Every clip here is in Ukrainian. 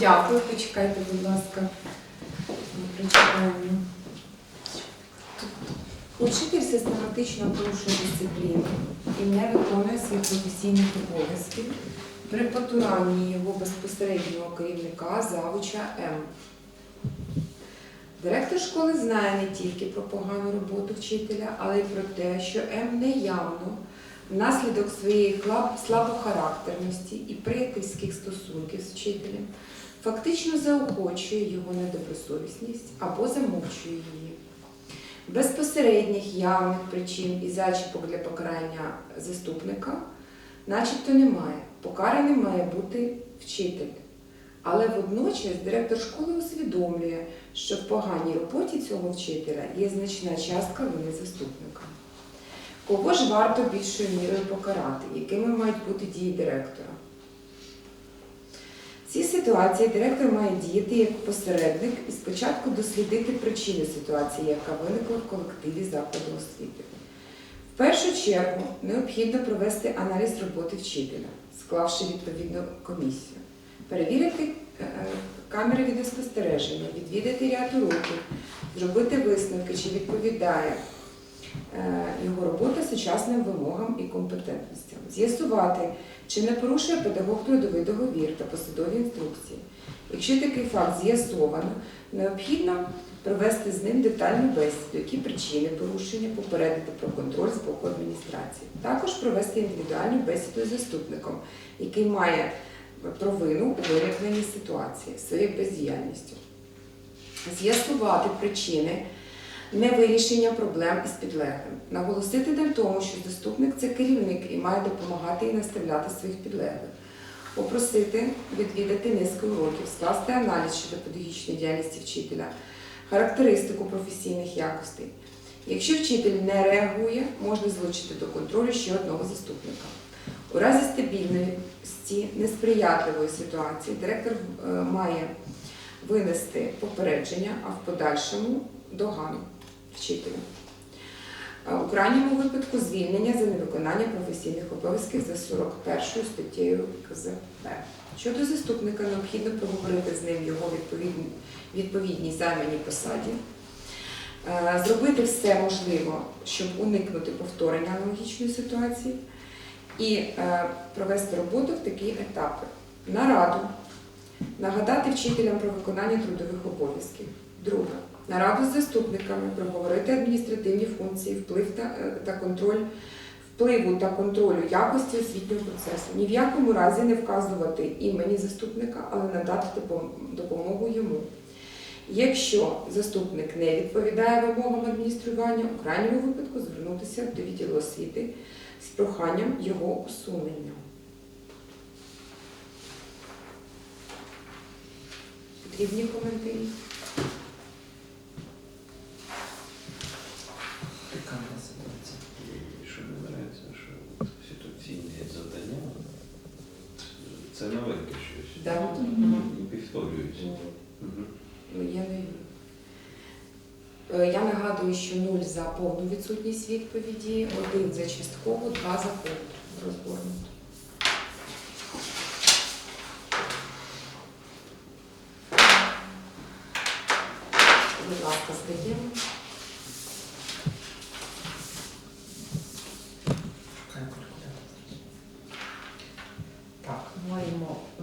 Дякую, почекайте, будь ласка. Прочитаємо. Учитель систематично порушує дисципліну і не виконує своїх професійних обов'язків при потуранні його безпосереднього керівника завуча М. Директор школи знає не тільки про погану роботу вчителя, але й про те, що М неявно внаслідок своєї слабохарактерності і приятельських стосунків з вчителем фактично заохочує його недобросовісність або замовчує її. Безпосередніх явних причин і зачіпок для покарання заступника начебто немає. Покараним має бути вчитель. Але водночас директор школи усвідомлює, що в поганій роботі цього вчителя є значна частка вини заступника. Кого ж варто більшою мірою покарати, якими мають бути дії директора? Цій ситуації директор має діяти як посередник і спочатку дослідити причини ситуації, яка виникла в колективі закладу освіти. В першу чергу необхідно провести аналіз роботи вчителя, склавши відповідну комісію, перевірити е, камери відеоспостереження, відвідати ряд уроків, зробити висновки, чи відповідає е, його робота сучасним вимогам і компетентностям, з'ясувати, чи не порушує педагог трудовий договір та посадові інструкції. Якщо такий факт з'ясовано, необхідно провести з ним детальну бесіду, які причини порушення, попередити про контроль з боку адміністрації. Також провести індивідуальну бесіду з заступником, який має провину у виникненні ситуації своєю бездіяльністю. З'ясувати причини невирішення проблем із підлеглим. Наголосити на тому, що заступник це керівник і має допомагати і наставляти своїх підлеглих. Попросити відвідати низку уроків, скласти аналіз щодо педагогічної діяльності вчителя, характеристику професійних якостей. Якщо вчитель не реагує, можна залучити до контролю ще одного заступника. У разі стабільності несприятливої ситуації директор е, має винести попередження, а в подальшому догану вчителя. Е, У крайньому випадку звільнення за невиконання професійних обов'язків за 41 статтею КЗП. Щодо заступника, необхідно проговорити з ним його відповідні, відповідній займаній посаді, Е, зробити все можливе, щоб уникнути повторення аналогічної ситуації, і е, провести роботу в такі етапи. Нараду, нагадати вчителям про виконання трудових обов'язків. Друге, нараду з заступниками проговорити адміністративні функції, вплив та, е, та контроль впливу та контролю якості освітнього процесу. Ні в якому разі не вказувати імені заступника, але надати допомогу йому. Якщо заступник не відповідає вимогам адміністрування, у крайньому випадку звернутися до відділу освіти з проханням його усунення. Потрібні коментарі? Яка в нас ситуація? І Що мені подобається, що от ситуаційне завдання це новеньке щось. Да. І повторюється. Мгм. Ну, я не Е, я нагадую, що 0 за повну відсутність відповіді, 1 за часткову, 2 за повну розгорнуту. Будь ласка, здаємо. Так, маємо е,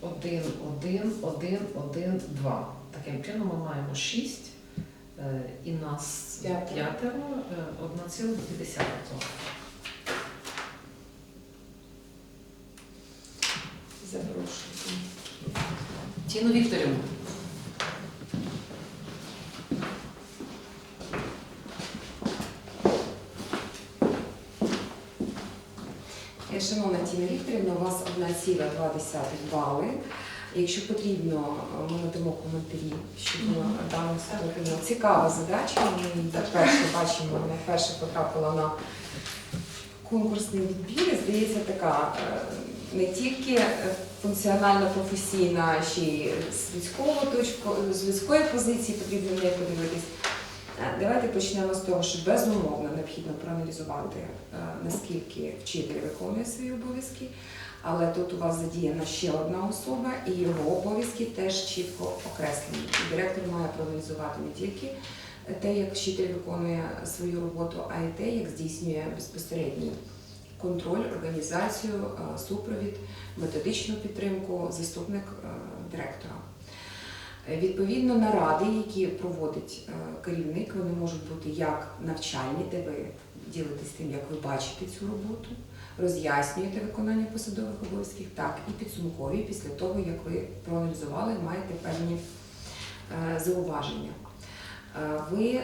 один, один, один, один, два. Таким чином ми маємо шість. е, І нас П'ятеро. п'ятеро, е, 1,2. Запрошую. Тіну Вікторівну. Е, Шановна Тіна Вікторівна, у вас 1,2 бали. Якщо потрібно, ми надамо коментарі щодо даного ступеня. Цікава задача. Ми її вперше бачимо, вона вперше потрапила на конкурсний відбір. Здається, така е, не тільки е, функціонально-професійна, ще й з людського точку, з людської позиції потрібно в неї подивитись. Е, Давайте почнемо з того, що безумовно необхідно проаналізувати, е, наскільки вчитель виконує свої обов'язки. Але тут у вас задіяна ще одна особа, і його обов'язки теж чітко окреслені. І директор має проаналізувати не тільки те, як вчитель виконує свою роботу, а й те, як здійснює безпосередній контроль, організацію, е, супровід, методичну підтримку заступник е, директора. Е, Відповідно, наради, які проводить е, керівник, вони можуть бути як навчальні, де ви ділитесь тим, як ви бачите цю роботу, роз'яснюєте виконання посадових обов'язків, так і підсумкові після того, як ви проаналізували, маєте певні е, зауваження. Ви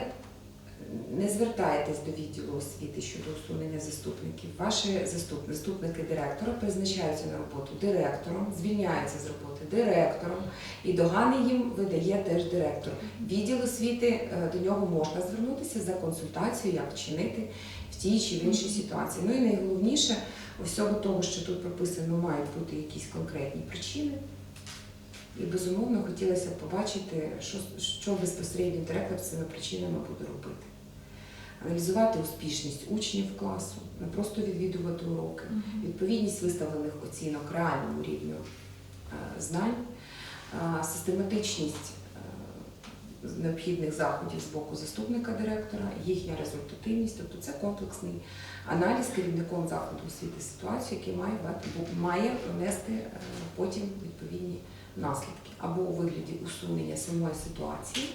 не звертаєтесь до відділу освіти щодо усунення заступників. Ваші заступ- заступники директора призначаються на роботу директором, звільняються з роботи директором, і догани їм видає теж директор. Відділ освіти е, до нього можна звернутися за консультацією, як вчинити в тій чи в іншій ситуації. Ну і найголовніше, у всього того, що тут прописано, мають бути якісь конкретні причини. І безумовно хотілося б побачити, що, що безпосередньо директор з цими причинами буде робити. Аналізувати успішність учнів класу, не просто відвідувати уроки, відповідність виставлених оцінок реальному рівню е, знань, систематичність необхідних заходів з боку заступника директора, їхня результативність. Тобто це комплексний аналіз керівником закладу освіти ситуації, який має, має внести е, потім відповідні наслідки або у вигляді усунення самої ситуації,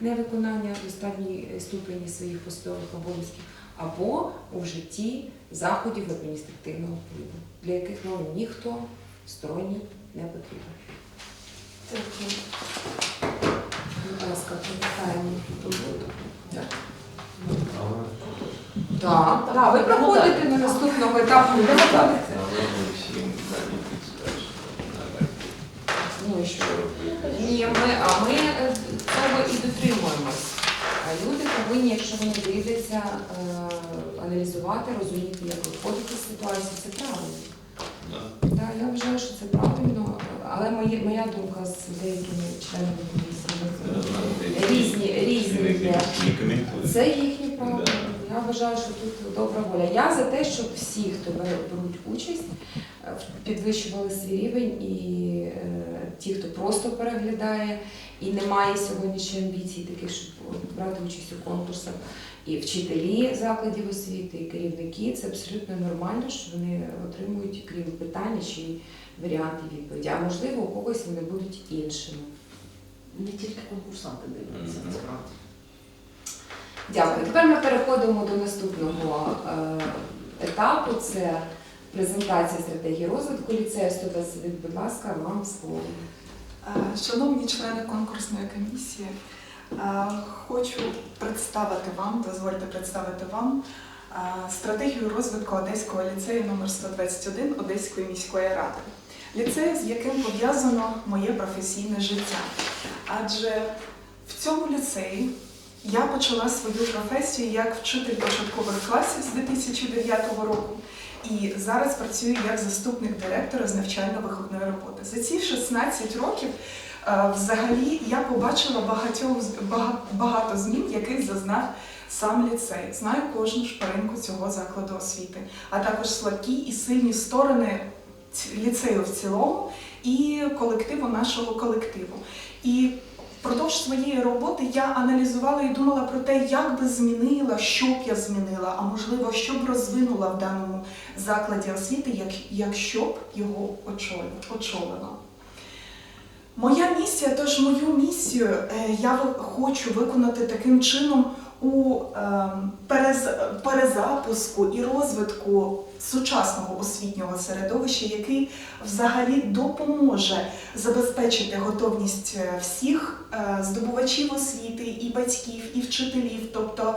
невиконання достатньої ступені своїх посадових обов'язків, або у вжитті заходів адміністративного впливу, для яких нам ніхто сторонній не потрібен. Дякую. Ласка, привітаємо роботу. Так, так, ви проходите на наступного етапу. Ви проходите. Ну і що? Ні, ми, а ми е, цього і дотримуємось. А люди повинні, якщо вони дивляться, е, аналізувати, розуміти, як виходити з ситуації, це правильно. Да. Так, я вважаю, що це правильно, але моя думка з деякими членами різні, різні. Це їхнє право. Я вважаю, що тут добра воля. Я за те, щоб всі, хто беруть участь, е, підвищували свій рівень, і е, ті, хто просто переглядає і не має сьогодні ще амбіцій, таких, щоб брати участь у конкурсах, і вчителі закладів освіти, і керівники, це абсолютно нормально, що вони отримують, крім питання, й варіанти відповіді. А можливо, у когось вони будуть іншими. Не тільки конкурсанти дивляться, насправді. Дякую. Тепер ми переходимо до наступного е, етапу. Це презентація стратегії розвитку ліцею. 121, будь ласка, вам слово. Е, Шановні члени конкурсної комісії, е, хочу представити вам, дозвольте представити вам стратегію розвитку Одеського ліцею номер 121 Одеської міської ради. Ліцею, з яким пов'язано моє професійне життя. Адже в цьому ліцеї я почала свою професію як вчитель початкових класів з 2009 року. І зараз працюю як заступник директора з навчально-виховної роботи. За ці 16 років е, взагалі я побачила багатьох багато змін, яких зазнав сам ліцей. Знаю кожну шпаринку цього закладу освіти, а також слабкі і сильні сторони ліцею в цілому і колективу нашого колективу. І Впродовж своєї роботи я аналізувала і думала про те, як би змінила, що б я змінила, а можливо, що б розвинула в даному закладі освіти, як, якщо б його очолила. Моя місія, тож мою місію е, я хочу виконати таким чином у е, перез- перезапуску і розвитку сучасного освітнього середовища, який взагалі допоможе забезпечити готовність е, всіх е, здобувачів освіти, і батьків, і вчителів, тобто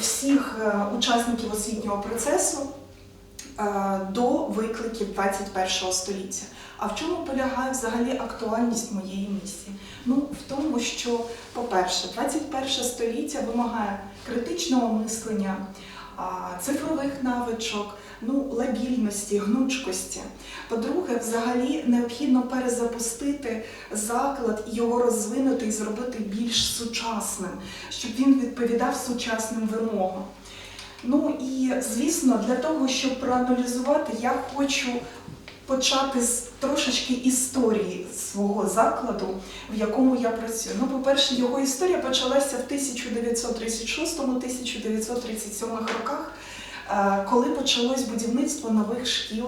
всіх е, учасників освітнього процесу до викликів 21 століття. А в чому полягає взагалі актуальність моєї місії? Ну, в тому, що, по-перше, 21 століття вимагає критичного мислення, цифрових навичок, ну, лабільності, гнучкості. По-друге, взагалі необхідно перезапустити заклад і його розвинути і зробити більш сучасним, щоб він відповідав сучасним вимогам. Ну і звісно, для того, щоб проаналізувати, я хочу почати з трошечки історії свого закладу, в якому я працюю. Ну, по-перше, його історія почалася в 1936-1937 роках, е, коли почалось будівництво нових шкіл